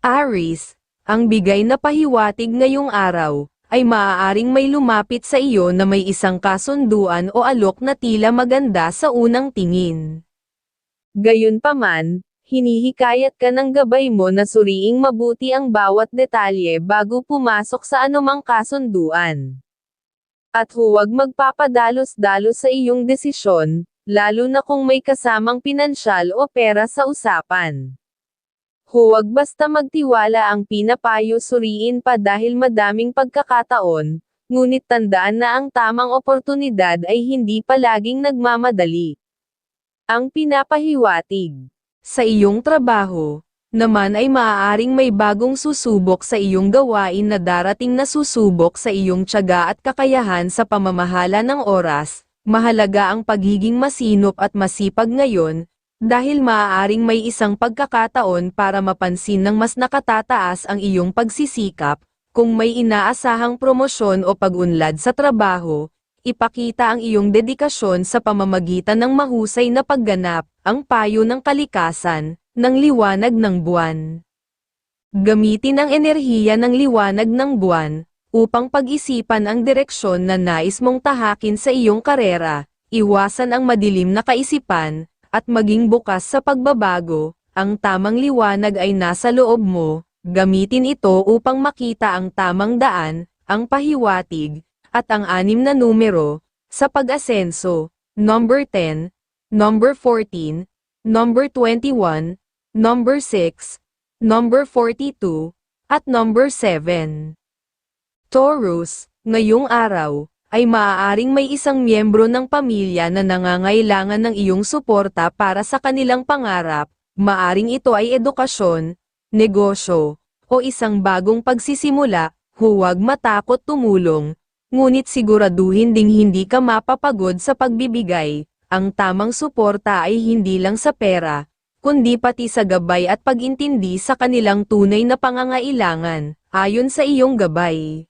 Aris, ang bigay na pahiwatig ngayong araw, ay maaaring may lumapit sa iyo na may isang kasunduan o alok na tila maganda sa unang tingin. Gayunpaman, hinihikayat ka ng gabay mo na suriing mabuti ang bawat detalye bago pumasok sa anumang kasunduan. At huwag magpapadalos-dalos sa iyong desisyon, lalo na kung may kasamang pinansyal o pera sa usapan. Huwag basta magtiwala ang pinapayo suriin pa dahil madaming pagkakataon, ngunit tandaan na ang tamang oportunidad ay hindi palaging nagmamadali. Ang pinapahiwatig sa iyong trabaho, naman ay maaaring may bagong susubok sa iyong gawain na darating na susubok sa iyong tiyaga at kakayahan sa pamamahala ng oras, mahalaga ang pagiging masinop at masipag ngayon, dahil maaaring may isang pagkakataon para mapansin ng mas nakatataas ang iyong pagsisikap, kung may inaasahang promosyon o pag-unlad sa trabaho, ipakita ang iyong dedikasyon sa pamamagitan ng mahusay na pagganap, ang payo ng kalikasan, ng liwanag ng buwan. Gamitin ang enerhiya ng liwanag ng buwan, upang pag-isipan ang direksyon na nais mong tahakin sa iyong karera, iwasan ang madilim na kaisipan, at maging bukas sa pagbabago, ang tamang liwanag ay nasa loob mo, gamitin ito upang makita ang tamang daan, ang pahiwatig, at ang anim na numero, sa pag-asenso, number 10, number 14, number 21, number 6, number 42, at number 7. Taurus, ngayong araw, ay maaaring may isang miyembro ng pamilya na nangangailangan ng iyong suporta para sa kanilang pangarap, maaring ito ay edukasyon, negosyo, o isang bagong pagsisimula, huwag matakot tumulong, ngunit siguraduhin ding hindi ka mapapagod sa pagbibigay, ang tamang suporta ay hindi lang sa pera, kundi pati sa gabay at pagintindi sa kanilang tunay na pangangailangan, ayon sa iyong gabay.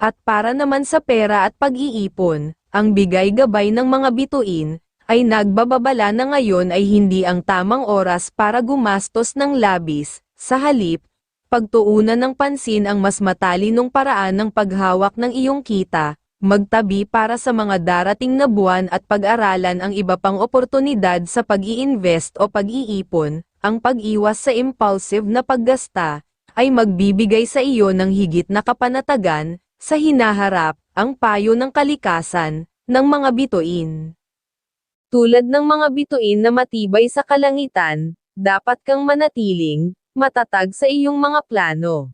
At para naman sa pera at pag-iipon, ang bigay-gabay ng mga bituin, ay nagbababala na ngayon ay hindi ang tamang oras para gumastos ng labis, sa halip, pagtuunan ng pansin ang mas matalinong paraan ng paghawak ng iyong kita, magtabi para sa mga darating na buwan at pag-aralan ang iba pang oportunidad sa pag-i-invest o pag-iipon, ang pag-iwas sa impulsive na paggasta, ay magbibigay sa iyo ng higit na kapanatagan, sa hinaharap, ang payo ng kalikasan, ng mga bituin. Tulad ng mga bituin na matibay sa kalangitan, dapat kang manatiling, matatag sa iyong mga plano.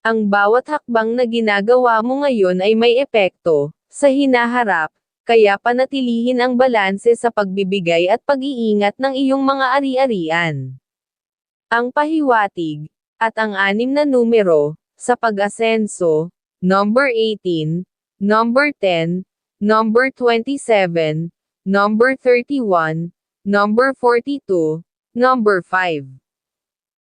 Ang bawat hakbang na ginagawa mo ngayon ay may epekto, sa hinaharap, kaya panatilihin ang balanse sa pagbibigay at pag-iingat ng iyong mga ari-arian. Ang pahiwatig, at ang anim na numero, sa pag-asenso, number 18, number 10, number 27, number 31, number 42, number 5.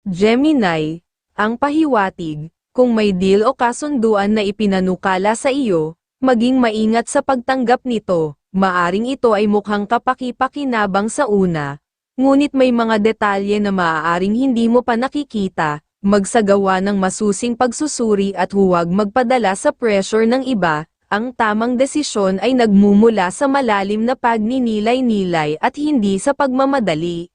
Gemini, ang pahiwatig, kung may deal o kasunduan na ipinanukala sa iyo, maging maingat sa pagtanggap nito, maaring ito ay mukhang kapaki-pakinabang sa una, ngunit may mga detalye na maaaring hindi mo pa nakikita, magsagawa ng masusing pagsusuri at huwag magpadala sa pressure ng iba, ang tamang desisyon ay nagmumula sa malalim na pagninilay-nilay at hindi sa pagmamadali.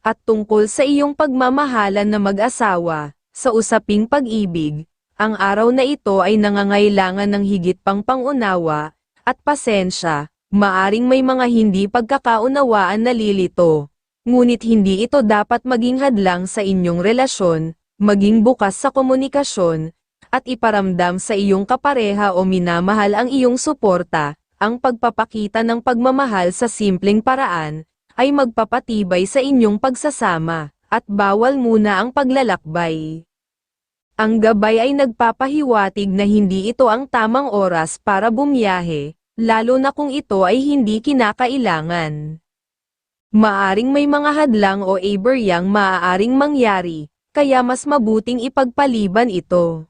At tungkol sa iyong pagmamahalan na mag-asawa, sa usaping pag-ibig, ang araw na ito ay nangangailangan ng higit pang pangunawa, at pasensya, maaring may mga hindi pagkakaunawaan na lilito. Ngunit hindi ito dapat maging hadlang sa inyong relasyon, maging bukas sa komunikasyon, at iparamdam sa iyong kapareha o minamahal ang iyong suporta, ang pagpapakita ng pagmamahal sa simpleng paraan, ay magpapatibay sa inyong pagsasama, at bawal muna ang paglalakbay. Ang gabay ay nagpapahiwatig na hindi ito ang tamang oras para bumiyahe, lalo na kung ito ay hindi kinakailangan. Maaring may mga hadlang o aberyang maaaring mangyari, kaya mas mabuting ipagpaliban ito.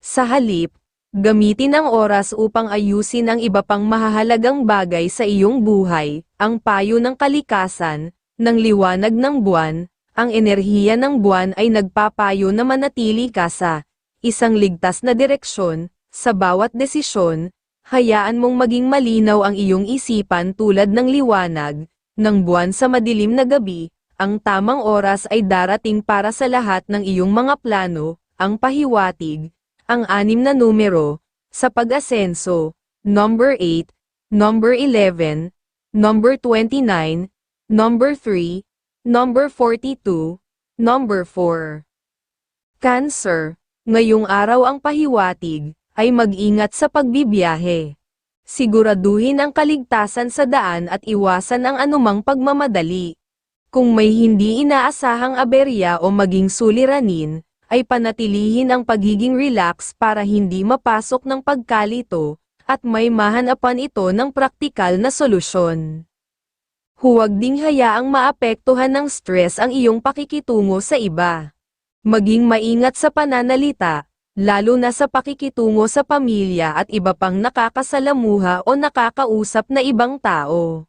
Sa halip, gamitin ang oras upang ayusin ang iba pang mahahalagang bagay sa iyong buhay, ang payo ng kalikasan, ng liwanag ng buwan, Ang enerhiya ng buwan ay nagpapayo na manatili ka sa isang ligtas na direksyon, sa bawat desisyon, hayaan mong maging malinaw ang iyong isipan tulad ng liwanag, ng buwan sa madilim na gabi, ang tamang oras ay darating para sa lahat ng iyong mga plano, ang pahiwatig, ang anim na numero, sa pag-asenso, number 8, number 11, number 29, number 3, number 42, number 4. Cancer, ngayong araw ang pahiwatig, ay mag-ingat sa pagbibiyahe. Siguraduhin ang kaligtasan sa daan at iwasan ang anumang pagmamadali. Kung may hindi inaasahang aberya o maging suliranin, ay panatilihin ang pagiging relax para hindi mapasok ng pagkalito, at may mahanapan ito ng praktikal na solusyon. Huwag ding hayaang maapektuhan ng stress ang iyong pakikitungo sa iba. Maging maingat sa pananalita, lalo na sa pakikitungo sa pamilya at iba pang nakakasalamuha o nakakausap na ibang tao.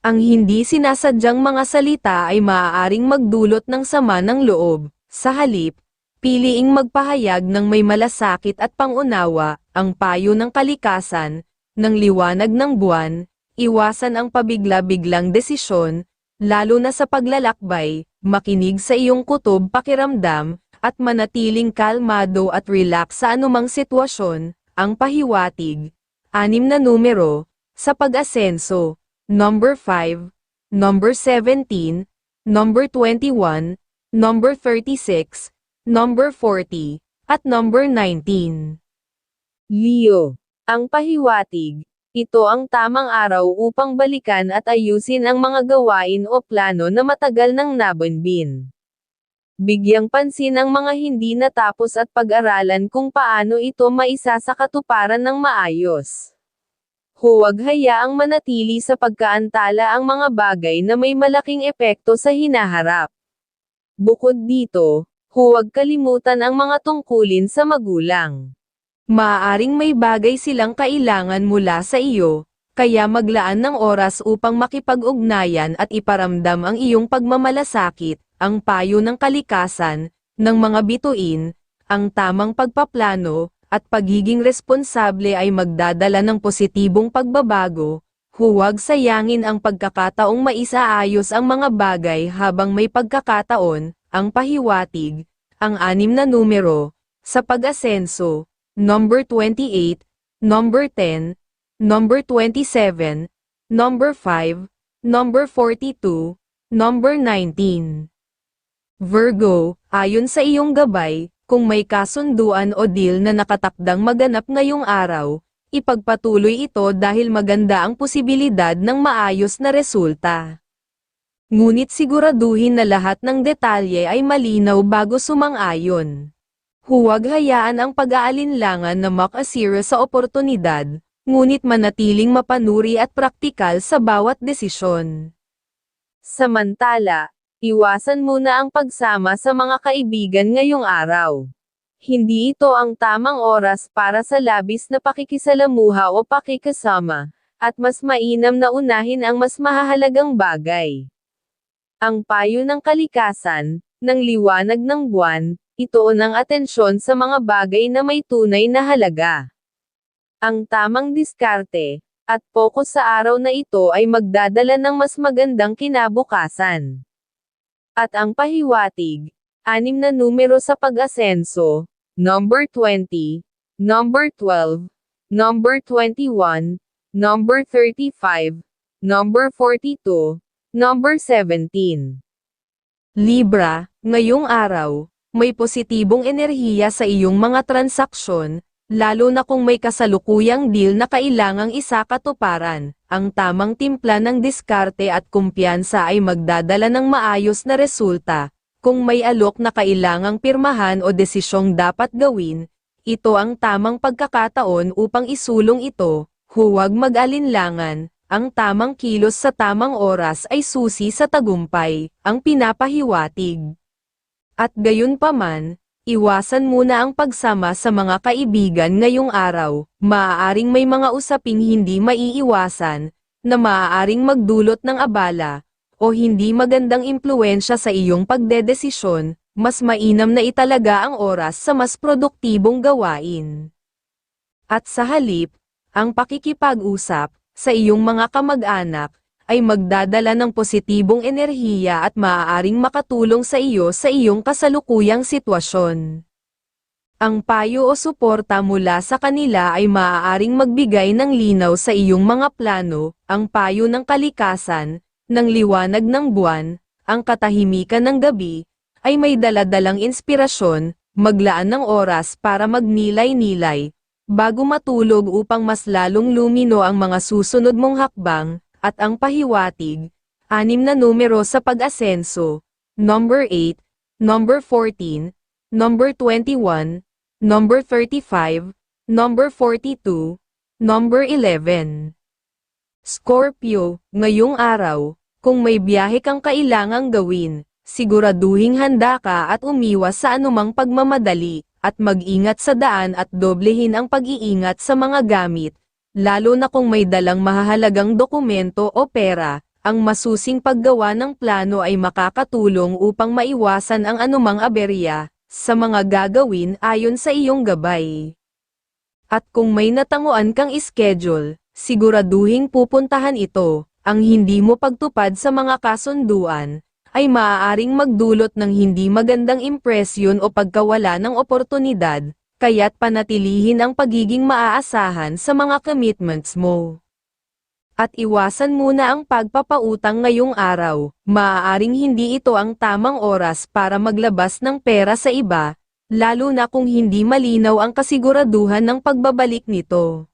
Ang hindi sinasadyang mga salita ay maaaring magdulot ng sama ng loob. Sa halip, piliing magpahayag ng may malasakit at pangunawa, ang payo ng kalikasan, ng liwanag ng buwan, iwasan ang pabigla-biglang desisyon, lalo na sa paglalakbay, makinig sa iyong kutob pakiramdam, at manatiling kalmado at relax sa anumang sitwasyon, ang pahiwatig. Anim na numero, sa pag-asenso, number 5, number 17, number 21, number 36, number 40, at number 19. Leo, ang pahiwatig. Ito ang tamang araw upang balikan at ayusin ang mga gawain o plano na matagal nang nabunbin. Bigyang pansin ang mga hindi natapos at pag-aralan kung paano ito maisa sa katuparan ng maayos. Huwag hayaang manatili sa pagkaantala ang mga bagay na may malaking epekto sa hinaharap. Bukod dito, huwag kalimutan ang mga tungkulin sa magulang. Maaaring may bagay silang kailangan mula sa iyo, kaya maglaan ng oras upang makipag-ugnayan at iparamdam ang iyong pagmamalasakit, ang payo ng kalikasan, ng mga bituin, ang tamang pagpaplano, at pagiging responsable ay magdadala ng positibong pagbabago, huwag sayangin ang pagkakataong maisaayos ang mga bagay habang may pagkakataon, ang pahiwatig, ang anim na numero, sa pag-asenso, number 28, number 10, number 27, number 5, number 42, number 19. Virgo, ayon sa iyong gabay, kung may kasunduan o deal na nakatakdang maganap ngayong araw, ipagpatuloy ito dahil maganda ang posibilidad ng maayos na resulta. Ngunit siguraduhin na lahat ng detalye ay malinaw bago sumang-ayon. Huwag hayaan ang pag-aalinlangan na makasira sa oportunidad, ngunit manatiling mapanuri at praktikal sa bawat desisyon. Samantala, iwasan muna ang pagsama sa mga kaibigan ngayong araw. Hindi ito ang tamang oras para sa labis na pakikisalamuha o pakikasama, at mas mainam na unahin ang mas mahahalagang bagay. Ang payo ng kalikasan, ng liwanag ng buwan, itoon ang atensyon sa mga bagay na may tunay na halaga. Ang tamang diskarte, at focus sa araw na ito ay magdadala ng mas magandang kinabukasan. At ang pahiwatig, anim na numero sa pag-asenso, number 20, number 12, number 21, number 35, number 42, number 17. Libra, ngayong araw, may positibong enerhiya sa iyong mga transaksyon, lalo na kung may kasalukuyang deal na kailangang isakatuparan. Ang tamang timpla ng diskarte at kumpiyansa ay magdadala ng maayos na resulta. Kung may alok na kailangang pirmahan o desisyong dapat gawin, ito ang tamang pagkakataon upang isulong ito, huwag mag-alinlangan, ang tamang kilos sa tamang oras ay susi sa tagumpay, ang pinapahiwatig. At gayon paman, iwasan muna ang pagsama sa mga kaibigan ngayong araw, maaaring may mga usaping hindi maiiwasan, na maaaring magdulot ng abala, o hindi magandang impluensya sa iyong pagdedesisyon, mas mainam na italaga ang oras sa mas produktibong gawain. At sa halip, ang pakikipag-usap sa iyong mga kamag-anak ay magdadala ng positibong enerhiya at maaaring makatulong sa iyo sa iyong kasalukuyang sitwasyon. Ang payo o suporta mula sa kanila ay maaaring magbigay ng linaw sa iyong mga plano, ang payo ng kalikasan, ng liwanag ng buwan, ang katahimikan ng gabi, ay may daladalang inspirasyon, maglaan ng oras para magnilay-nilay, bago matulog upang mas lalong lumino ang mga susunod mong hakbang, at ang pahiwatig, anim na numero sa pag-asenso, number 8, number 14, number 21, number 35, number 42, number 11. Scorpio, ngayong araw, kung may biyahe kang kailangang gawin, siguraduhing handa ka at umiwas sa anumang pagmamadali, at mag-ingat sa daan at doblehin ang pag-iingat sa mga gamit, lalo na kung may dalang mahahalagang dokumento o pera, ang masusing paggawa ng plano ay makakatulong upang maiwasan ang anumang aberya, sa mga gagawin ayon sa iyong gabay. At kung may natanguan kang schedule, siguraduhing pupuntahan ito, ang hindi mo pagtupad sa mga kasunduan, ay maaaring magdulot ng hindi magandang impresyon o pagkawala ng oportunidad, kaya't panatilihin ang pagiging maaasahan sa mga commitments mo. At iwasan muna ang pagpapautang ngayong araw, maaaring hindi ito ang tamang oras para maglabas ng pera sa iba, lalo na kung hindi malinaw ang kasiguraduhan ng pagbabalik nito.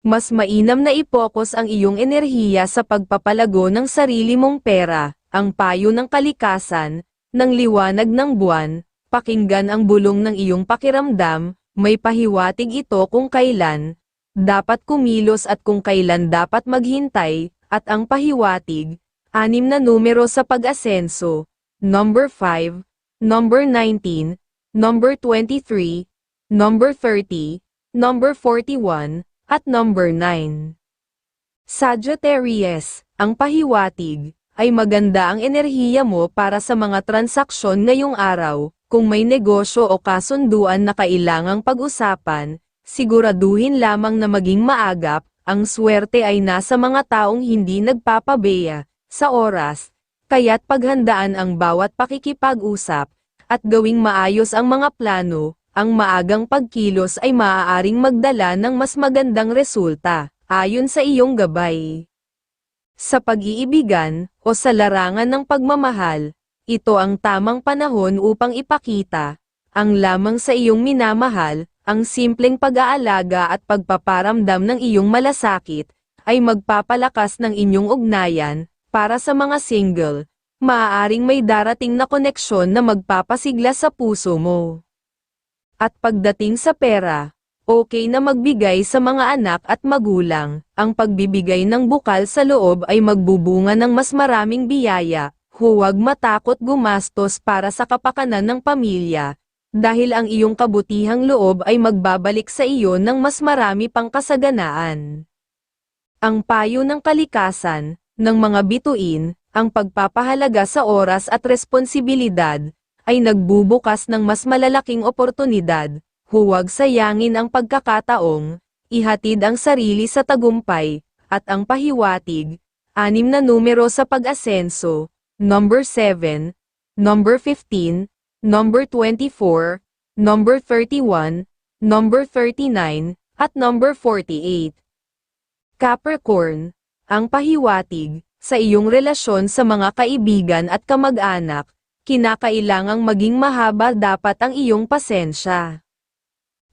Mas mainam na ipokus ang iyong enerhiya sa pagpapalago ng sarili mong pera, ang payo ng kalikasan, ng liwanag ng buwan, pakinggan ang bulong ng iyong pakiramdam, may pahiwatig ito kung kailan, dapat kumilos at kung kailan dapat maghintay, at ang pahiwatig, anim na numero sa pag-asenso, number 5, number 19, number 23, number 30, number 41, at number 9. Sagittarius, ang pahiwatig, ay maganda ang enerhiya mo para sa mga transaksyon ngayong araw, kung may negosyo o kasunduan na kailangang pag-usapan, siguraduhin lamang na maging maagap, ang swerte ay nasa mga taong hindi nagpapabeya, sa oras, kaya't paghandaan ang bawat pakikipag-usap, at gawing maayos ang mga plano, ang maagang pagkilos ay maaaring magdala ng mas magandang resulta, ayon sa iyong gabay. Sa pag-iibigan, o sa larangan ng pagmamahal, ito ang tamang panahon upang ipakita, ang lamang sa iyong minamahal, ang simpleng pag-aalaga at pagpaparamdam ng iyong malasakit, ay magpapalakas ng inyong ugnayan, para sa mga single, maaaring may darating na koneksyon na magpapasigla sa puso mo. At pagdating sa pera, okay na magbigay sa mga anak at magulang, ang pagbibigay ng bukal sa loob ay magbubunga ng mas maraming biyaya, huwag matakot gumastos para sa kapakanan ng pamilya, dahil ang iyong kabutihang loob ay magbabalik sa iyo ng mas marami pang kasaganaan. Ang payo ng kalikasan, ng mga bituin, ang pagpapahalaga sa oras at responsibilidad, ay nagbubukas ng mas malalaking oportunidad, huwag sayangin ang pagkakataong, ihatid ang sarili sa tagumpay, at ang pahiwatig, anim na numero sa pag-asenso, number 7, number 15, number 24, number 31, number 39, at number 48. Capricorn, ang pahiwatig, sa iyong relasyon sa mga kaibigan at kamag-anak, kinakailangang maging mahaba dapat ang iyong pasensya.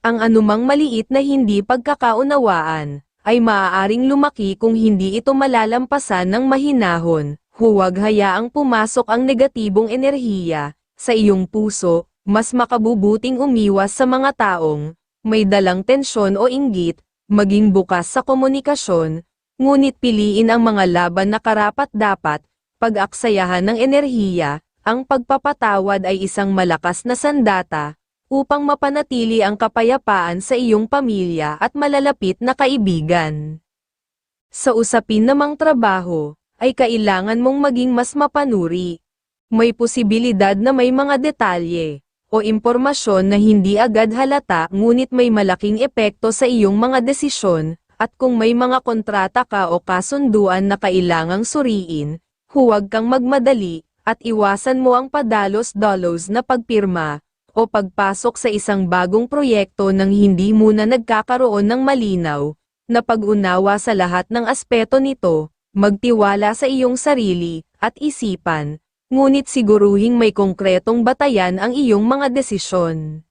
Ang anumang maliit na hindi pagkakaunawaan, ay maaaring lumaki kung hindi ito malalampasan ng mahinahon, huwag hayaang pumasok ang negatibong enerhiya, sa iyong puso, mas makabubuting umiwas sa mga taong, may dalang tensyon o inggit, maging bukas sa komunikasyon, ngunit piliin ang mga laban na karapat dapat, pag-aksayahan ng enerhiya, ang pagpapatawad ay isang malakas na sandata, upang mapanatili ang kapayapaan sa iyong pamilya at malalapit na kaibigan. Sa usapin namang trabaho, ay kailangan mong maging mas mapanuri. May posibilidad na may mga detalye o impormasyon na hindi agad halata ngunit may malaking epekto sa iyong mga desisyon, at kung may mga kontrata ka o kasunduan na kailangang suriin, huwag kang magmadali, at iwasan mo ang padalos-dalos na pagpirma, o pagpasok sa isang bagong proyekto nang hindi muna nagkakaroon ng malinaw, na pag-unawa sa lahat ng aspeto nito, magtiwala sa iyong sarili, at isipan, ngunit siguruhing may konkretong batayan ang iyong mga desisyon.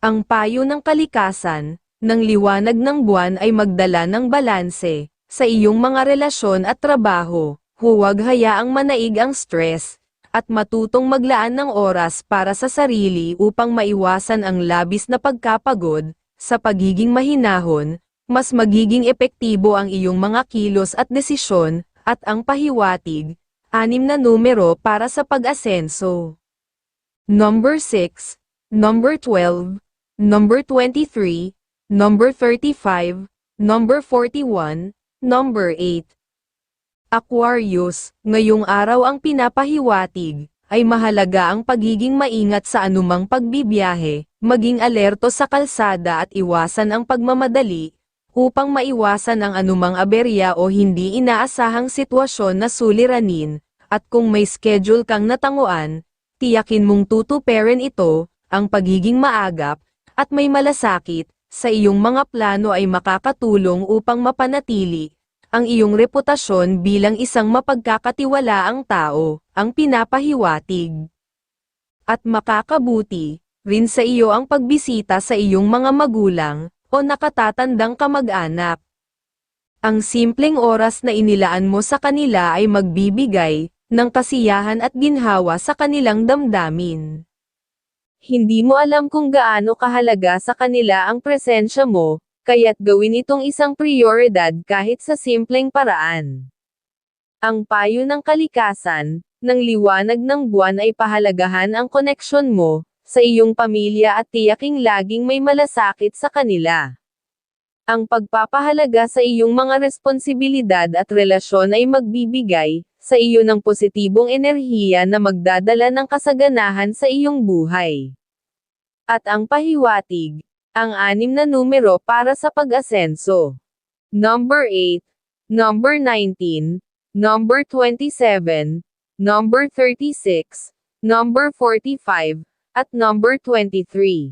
Ang payo ng kalikasan, ng liwanag ng buwan ay magdala ng balanse, sa iyong mga relasyon at trabaho, huwag hayaang manaig ang stress, at matutong maglaan ng oras para sa sarili upang maiwasan ang labis na pagkapagod, sa pagiging mahinahon, mas magiging epektibo ang iyong mga kilos at desisyon, at ang pahiwatig, anim na numero para sa pag-asenso. Number 6, Number 12, Number 23, Number 35, Number 41, Number 8. Aquarius, ngayong araw ang pinapahiwatig, ay mahalaga ang pagiging maingat sa anumang pagbibiyahe, maging alerto sa kalsada at iwasan ang pagmamadali, upang maiwasan ang anumang aberya o hindi inaasahang sitwasyon na suliranin, at kung may schedule kang natanguan, tiyakin mong tutuperin ito, ang pagiging maagap, at may malasakit, sa iyong mga plano ay makakatulong upang mapanatili, ang iyong reputasyon bilang isang mapagkakatiwalaang tao, ang pinapahiwatig. At makakabuti, rin sa iyo ang pagbisita sa iyong mga magulang, o nakatatandang kamag-anak. Ang simpleng oras na inilaan mo sa kanila ay magbibigay, ng kasiyahan at ginhawa sa kanilang damdamin. Hindi mo alam kung gaano kahalaga sa kanila ang presensya mo, kaya't gawin itong isang prioridad kahit sa simpleng paraan. Ang payo ng kalikasan, ng liwanag ng buwan ay pahalagahan ang koneksyon mo, sa iyong pamilya at tiyaking laging may malasakit sa kanila. Ang pagpapahalaga sa iyong mga responsibilidad at relasyon ay magbibigay, sa iyo ng positibong enerhiya na magdadala ng kasaganahan sa iyong buhay. At ang pahiwatig, ang anim na numero para sa pag-asenso. Number 8, Number 19, Number 27, Number 36, Number 45, at Number 23.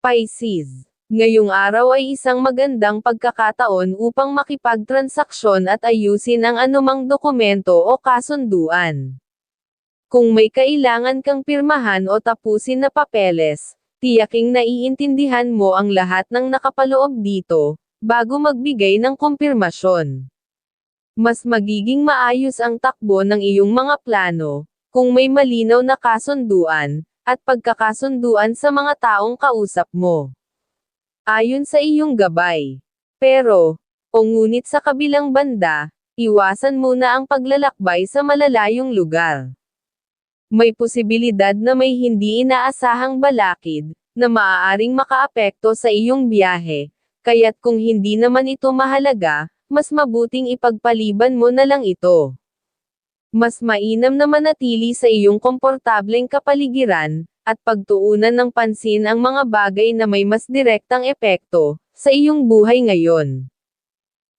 Pisces Ngayong araw ay isang magandang pagkakataon upang makipagtransaksyon at ayusin ang anumang dokumento o kasunduan. Kung may kailangan kang pirmahan o tapusin na papeles, tiyaking naiintindihan mo ang lahat ng nakapaloob dito, bago magbigay ng kumpirmasyon. Mas magiging maayos ang takbo ng iyong mga plano, kung may malinaw na kasunduan, at pagkakasunduan sa mga taong kausap mo ayon sa iyong gabay. Pero, o ngunit sa kabilang banda, iwasan muna ang paglalakbay sa malalayong lugar. May posibilidad na may hindi inaasahang balakid, na maaaring makaapekto sa iyong biyahe, kaya't kung hindi naman ito mahalaga, mas mabuting ipagpaliban mo na lang ito. Mas mainam na manatili sa iyong komportableng kapaligiran, at pagtuunan ng pansin ang mga bagay na may mas direktang epekto sa iyong buhay ngayon.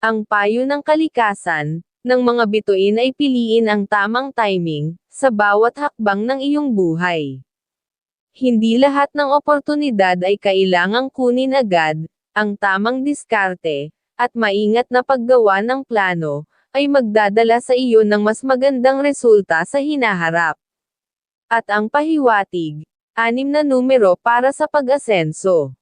Ang payo ng kalikasan ng mga bituin ay piliin ang tamang timing sa bawat hakbang ng iyong buhay. Hindi lahat ng oportunidad ay kailangang kunin agad, ang tamang diskarte, at maingat na paggawa ng plano, ay magdadala sa iyo ng mas magandang resulta sa hinaharap. At ang pahiwatig, anim na numero para sa pag-asenso.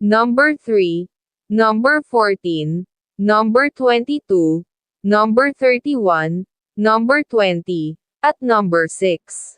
Number 3, number 14, number 22, number 31, number 20, at number 6.